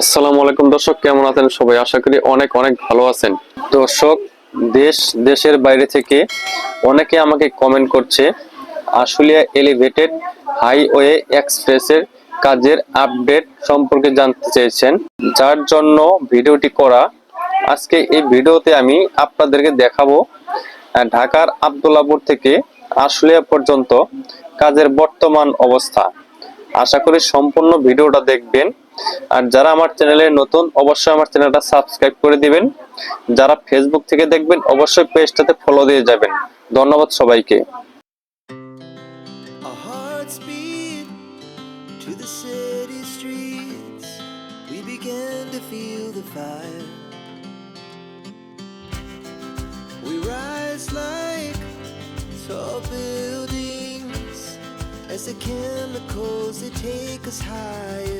আসসালামু আলাইকুম দর্শক, কেমন আছেন সবাই? আশা করি অনেক অনেক ভালো আছেন। দর্শক, দেশ, দেশের বাইরে থেকে অনেকে আমাকে কমেন্ট করছে, আশুলিয়া এলিভেটেড হাইওয়ে এক্সপ্রেসের কাজের আপডেট সম্পর্কে জানতে চেয়েছেন যার জন্য ভিডিওটি করা, আজকে এই ভিডিওতে আমি আপনাদেরকে দেখাবো ঢাকার আবদুল্লাপুর থেকে আশুলিয়া পর্যন্ত কাজের বর্তমান অবস্থা। আশা করি সম্পূর্ণ ভিডিওটা দেখবেন। আর যারা আমার চ্যানেলে নতুন, অবশ্যই আমার চ্যানেলটা সাবস্ক্রাইব করে দিবেন। যারা ফেসবুক থেকে দেখবেন, অবশ্যই পেজটাতে ফলো দিয়ে যাবেন। ধন্যবাদ সবাইকে। As the chemicals that take us higher.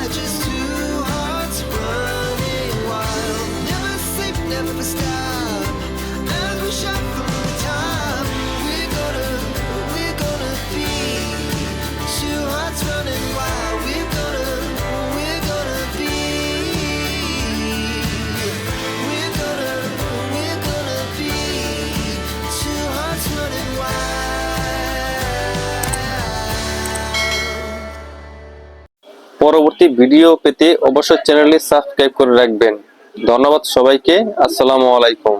পরবর্তী ভিডিও পেতে অবশ্যই চ্যানেলটি সাবস্ক্রাইব করে রাখবেন। ধন্যবাদ সবাইকে। আসসালামু আলাইকুম।